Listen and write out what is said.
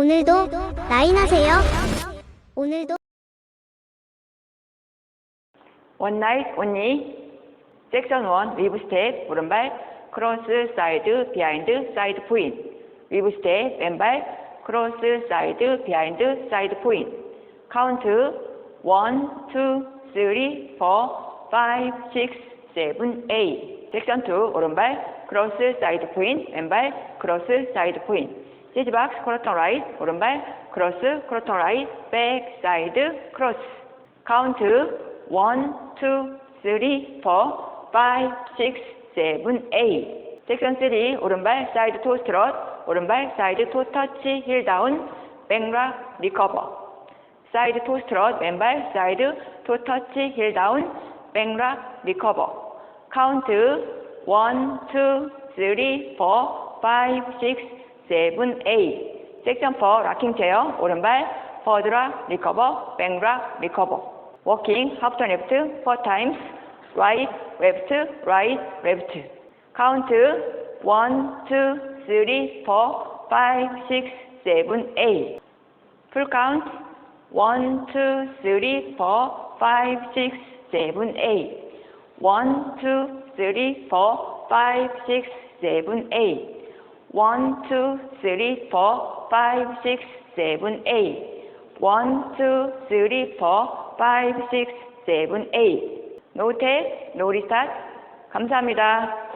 오늘도 라인하세요. 오늘도 night only. 섹션 1 리브 스텝 오른발 크로스 사이드 비하인드 사이드 포인 리브 스텝 왼발 크로스 사이드 비하인드 사이드 포인 카운트 1 2 3 4 5 6 7 8 섹션 2 오른발 크로스 사이드 포인 왼발 크로스 사이드 포인 재즈 박스 코러턴 라이트 오른발 크로스 코러턴 라이트 백 사이드 크로스 카운트 1, 2, 3, 4, 5, 6, 7, 8 섹션 3 오른발 사이드 토 스트럿 오른발 사이드 토 터치 힐 다운 백락 리커버 사이드 토 스트럿 왼발 사이드 토 터치 힐 다운 백락 리커버 카운트 1, 2, 3, 4, 5, 6, 7, 8 섹션 4 락킹 체어 오른발 퍼드락 리커버 백락 리커버. 워킹 하프턴 레프트 4 times right left right left 카운트 1 2 3 4 5 6 7 8 풀 카운트 1 2 3 4 5 6 7 8 1 2 3 4 5 6 7 8 1 2 3 4 5 6 7 8 1, 2, 3, 4, 5, 6, 7, 8. 노 탭, 노 리스타트. 감사합니다.